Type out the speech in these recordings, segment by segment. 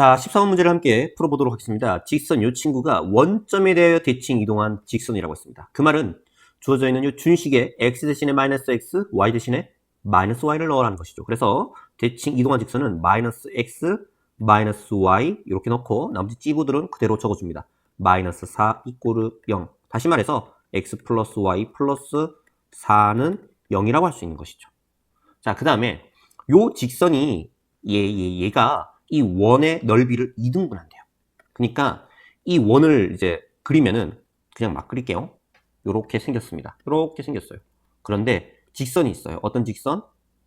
자, 13번 문제를 함께 풀어보도록 하겠습니다. 직선 요 친구가 원점에 대하여 대칭 이동한 직선이라고 했습니다. 그 말은 주어져 있는 요 준식에 x 대신에 마이너스 x, y 대신에 마이너스 y를 넣으라는 것이죠. 그래서 대칭 이동한 직선은 마이너스 x, 마이너스 y 이렇게 넣고 나머지 찌부들은 그대로 적어줍니다. 마이너스 4 이꼬르 0. 다시 말해서 x 플러스 y 플러스 4는 0이라고 할 수 있는 것이죠. 자, 그 다음에 요 직선이 얘, 얘, 얘가 이 원의 넓이를 2등분한대요. 그러니까 이 원을 이제 그리면은 그냥 막 그릴게요. 요렇게 생겼습니다. 요렇게 생겼어요. 그런데 직선이 있어요. 어떤 직선?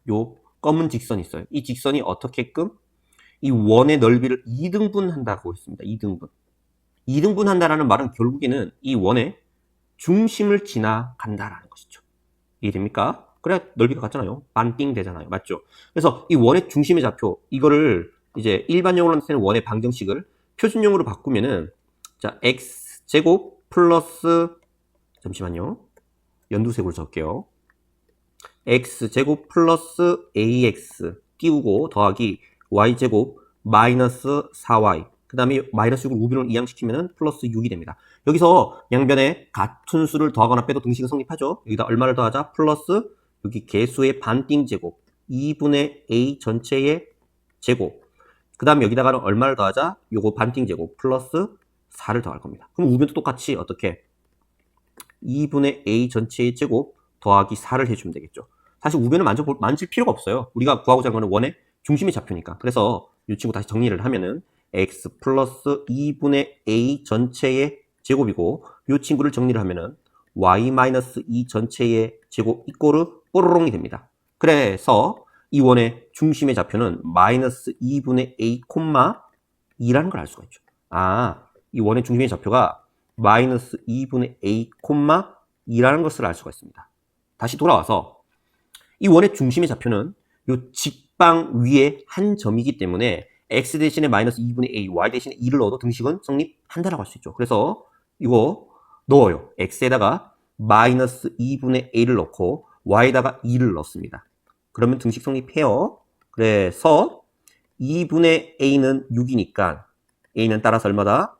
요 검은 직선이 있어요. 이 직선이 어떻게끔 이 원의 넓이를 2등분한다고 했습니다. 2등분. 2등분한다라는 말은 결국에는 이 원의 중심을 지나간다라는 것이죠. 이해됩니까? 그래야 넓이가 같잖아요. 반띵 되잖아요. 맞죠? 그래서 이 원의 중심의 좌표, 이거를 이제 일반용으로 나타내는 원의 방정식을 표준용으로 바꾸면은, 자, x 제곱 플러스, 잠시만요. 연두색으로 적게요. x 제곱 플러스 ax 띄우고 더하기 y 제곱 마이너스 4y 그 다음에 마이너스 6을 우변으로 이항시키면 플러스 6이 됩니다. 여기서 양변에 같은 수를 더하거나 빼도 등식은 성립하죠. 여기다 얼마를 더하자? 플러스 여기 개수의 반띵 제곱 2분의 a 전체의 제곱 그 다음에 여기다가 는 얼마를 더하자? 요거 반띵 제곱 플러스 4를 더할 겁니다. 그럼 우변도 똑같이 어떻게? 2분의 a 전체의 제곱 더하기 4를 해주면 되겠죠. 사실 우변을 만져 만질 필요가 없어요. 우리가 구하고자 하는 거는 원의 중심의 좌표니까. 그래서 이 친구 다시 정리를 하면은 x 플러스 2분의 a 전체의 제곱이고 이 친구를 정리를 하면은 y 마이너스 2 전체의 제곱 이꼬르 뽀로롱이 됩니다. 그래서 이 원의 중심의 좌표는 마이너스 2분의 a 콤마 2라는 걸 알 수가 있죠. 아, 이 원의 중심의 좌표가 마이너스 2분의 a 콤마 2라는 것을 알 수가 있습니다. 다시 돌아와서 이 원의 중심의 좌표는 이 직방 위에 한 점이기 때문에 x 대신에 마이너스 2분의 a, y 대신에 2를 넣어도 등식은 성립한다라고 할 수 있죠. 그래서 이거 넣어요. x에다가 마이너스 2분의 a를 넣고 y에다가 2를 넣습니다. 그러면 등식 성립해요. 그래서 2분의 a는 6이니까 a는 따라서 얼마다?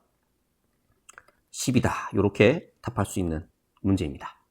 10이다. 이렇게 답할 수 있는 문제입니다.